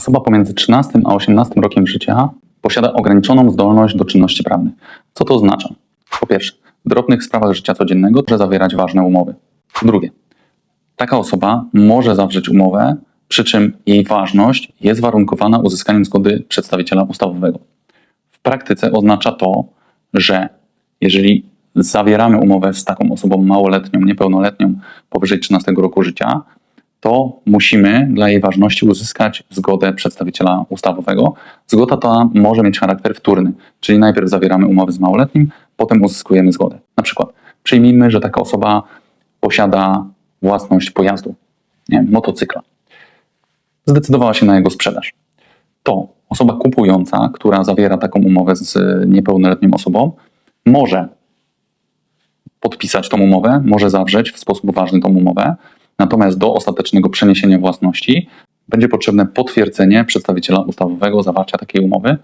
Osoba pomiędzy 13 a 18 rokiem życia posiada ograniczoną zdolność do czynności prawnych. Co to oznacza? Po pierwsze, w drobnych sprawach życia codziennego może zawierać ważne umowy. Po drugie, taka osoba może zawrzeć umowę, przy czym jej ważność jest warunkowana uzyskaniem zgody przedstawiciela ustawowego. W praktyce oznacza to, że jeżeli zawieramy umowę z taką osobą małoletnią, niepełnoletnią powyżej 13 roku życia, to musimy dla jej ważności uzyskać zgodę przedstawiciela ustawowego. Zgoda ta może mieć charakter wtórny, czyli najpierw zawieramy umowę z małoletnim, potem uzyskujemy zgodę. Na przykład przyjmijmy, że taka osoba posiada własność pojazdu, nie wiem, motocykla. Zdecydowała się na jego sprzedaż. To osoba kupująca, która zawiera taką umowę z niepełnoletnią osobą, może podpisać tą umowę, może zawrzeć w sposób ważny tą umowę, natomiast do ostatecznego przeniesienia własności będzie potrzebne potwierdzenie przedstawiciela ustawowego zawarcia takiej umowy